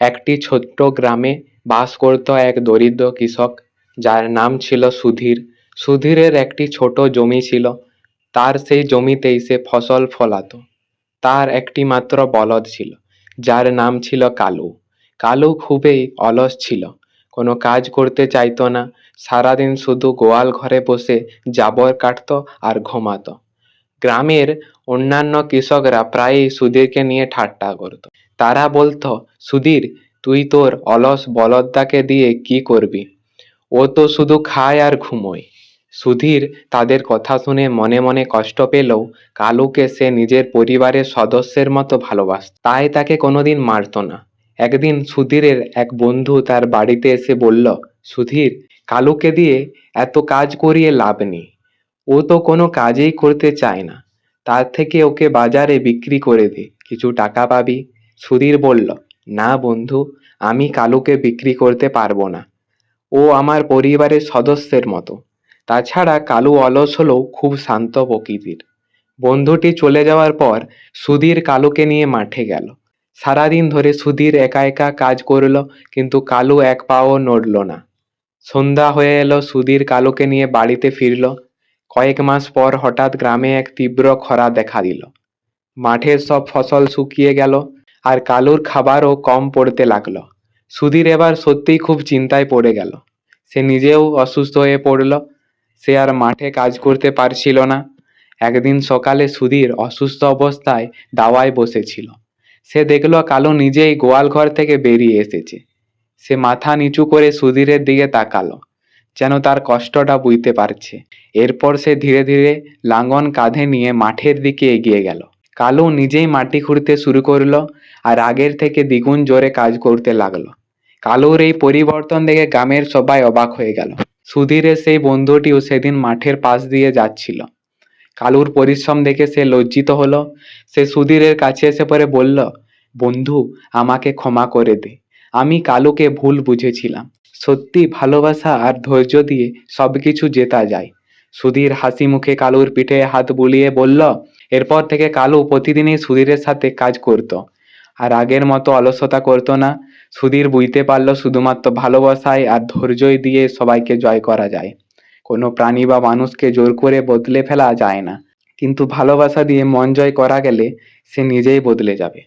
একটি ছোট্ট গ্রামে বাস করত এক দরিদ্র কৃষক, যার নাম ছিল সুধীর। সুধীরের একটি ছোট জমি ছিল, তার সেই জমিতেই সে ফসল ফলাতো। তার একটি মাত্র বলদ ছিল, যার নাম ছিল কালু। কালু খুবই অলস ছিল, কোনো কাজ করতে চাইতো না, সারাদিন শুধু গোয়াল ঘরে বসে জাবর কাটতো আর ঘুমাতো। গ্রামের অন্যান্য কৃষকরা প্রায়ই সুধীরকে নিয়ে ঠাট্টা করতো। তারা বলতো, সুধীর, তুই তোর অলস বলদটাকে দিয়ে কি করবি? ও তো শুধু খায় আর ঘুমোয়। সুধীর তাদের কথা শুনে মনে মনে কষ্ট পেলেও কালুকে সে নিজের পরিবারের সদস্যের মতো ভালোবাসত। তাই তাকে কোনোদিন মারতো না। একদিন সুধীরের এক বন্ধু তার বাড়িতে এসে বলল, সুধীর, কালুকে দিয়ে এত কাজ করিয়ে লাভ নেই। ও তো কোনো কাজেই করতে চায় না। তার থেকে ওকে বাজারে বিক্রি করে দে। কিছু টাকা পাবি? সুধীর বলল, না বন্ধু, আমি কালুকে বিক্রি করতে পারব না। ও আমার পরিবারের সদস্যের মতো। তাছাড়া কালু অলস হলেও খুব শান্ত প্রকৃতির। বন্ধুটি চলে যাওয়ার পর সুধীর কালুকে নিয়ে মাঠে গেল। সারাদিন ধরে সুধীর একা একা কাজ করল, কিন্তু কালু এক পাও নড়ল না। সন্ধ্যা হয়ে এলো, সুধীর কালুকে নিয়ে বাড়িতে ফিরল। কয়েক মাস পর হঠাৎ গ্রামে এক তীব্র খরা দেখা দিল। মাঠের সব ফসল শুকিয়ে গেল আর কালুর খাবারও কম পড়তে লাগল। সুধীর এবার সত্যিই খুব চিন্তায় পড়ে গেল। সে নিজেও অসুস্থ হয়ে পড়ল। সে আর মাঠে কাজ করতে পারছিল না। একদিন সকালে সুধীর অসুস্থ অবস্থায় দাওয়ায় বসেছিল। সে দেখল কালু নিজেই গোয়াল ঘর থেকে বেরিয়ে এসেছে। সে মাথা নিচু করে সুধীরের দিকে তাকালো, যেন তার কষ্টটা বুঝতে পারছে। এরপর সে ধীরে ধীরে লাঙল কাঁধে নিয়ে মাঠের দিকে এগিয়ে গেল। কালু নিজেই মাটি খুঁড়তে শুরু করল আর আগের থেকে দ্বিগুণ জোরে কাজ করতে লাগল। কালুর এই পরিবর্তন দেখে গ্রামের সবাই অবাক হয়ে গেল। সুধীরের সেই বন্ধুটিও সেদিন মাঠের পাশ দিয়ে যাচ্ছিল। কালুর পরিশ্রম দেখে সে লজ্জিত হলো। সে সুধীরের কাছে এসে পরে বলল, বন্ধু, আমাকে ক্ষমা করে দে। আমি কালুকে ভুল বুঝেছিলাম। সত্যি ভালোবাসা আর ধৈর্য দিয়ে সব কিছু জেতা যায়। সুধীর হাসি মুখে কালুর পিঠে হাত বুলিয়ে বলল এরপর থেকে কালু প্রতিদিনই সুধীরের সাথে কাজ করত। আর আগের মতো অলসতা করত না, সুধীর বুঝতে পারল শুধুমাত্র ভালোবাসায় আর ধৈর্যই দিয়ে সবাইকে জয় করা যায়। কোনো প্রাণী বা মানুষকে জোর করে বদলে ফেলা যায় না। কিন্তু ভালোবাসা দিয়ে মন জয় করা গেলে সে নিজেই বদলে যাবে।